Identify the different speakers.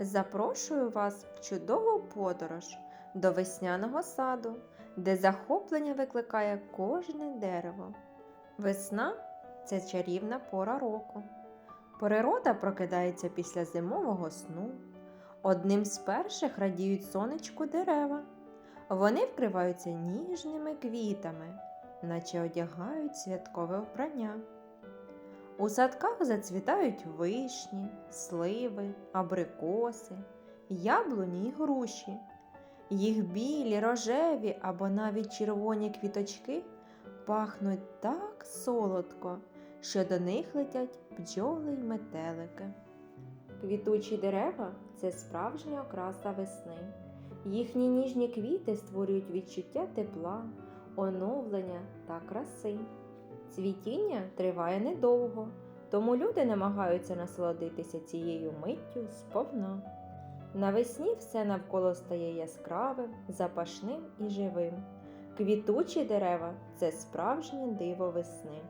Speaker 1: Запрошую вас в чудову подорож до весняного саду, де захоплення викликає кожне дерево. Весна це чарівна пора року. Природа прокидається після зимового сну. Одним з перших радіють сонечку дерева. Вони вкриваються ніжними квітами, наче одягають святкове вбрання. У садках зацвітають вишні, сливи, абрикоси, яблуні й груші. Їх білі, рожеві або навіть червоні квіточки пахнуть так солодко, що до них летять бджоли й метелики. Квітучі дерева це справжня окраса весни. Їхні ніжні квіти створюють відчуття тепла, оновлення та краси. Цвітіння триває недовго, тому люди намагаються насолодитися цією миттю сповна. Навесні все навколо стає яскравим, запашним і живим. Квітучі дерева це справжнє диво весни.